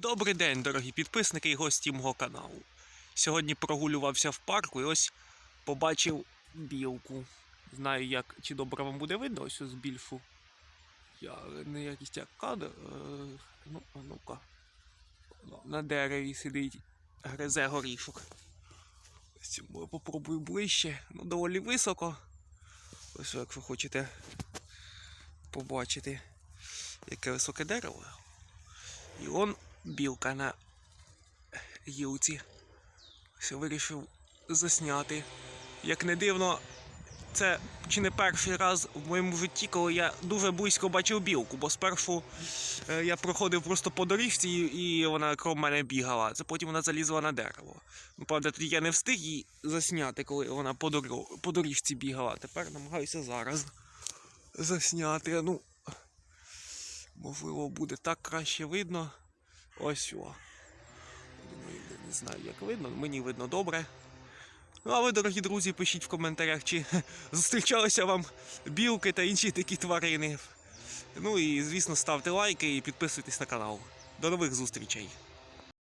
Добрий день, дорогі підписники і гості мого каналу. Сьогодні прогулювався в парку і ось побачив білку. Знаю, як чи добре вам буде видно ось з більшу. Я не якийсь як кадр. Е, ну, а ну-ка. На дереві сидить, гризе горішок. Ось я попробую ближче. Ну, доволі високо. Ось як ви хочете побачити, яке високе дерево. І он білка на гілці. Все вирішив засняти. Як не дивно, це чи не перший раз в моєму житті, коли я дуже близько бачив білку, бо спершу е, я проходив просто по доріжці і, вона кров мене бігала. Це потім вона залізла на дерево. Ну, правда, тоді я не встиг її засняти, коли вона по, дору- по доріжці бігала. Тепер намагаюся зараз засняти. Ну, можливо, буде так краще видно. Ось о. Не знаю, як видно, мені видно добре. Ну, а ви, дорогі друзі, пишіть в коментарях, чи зустрічалися вам білки та інші такі тварини. Ну і, звісно, ставте лайки і підписуйтесь на канал. До нових зустрічей!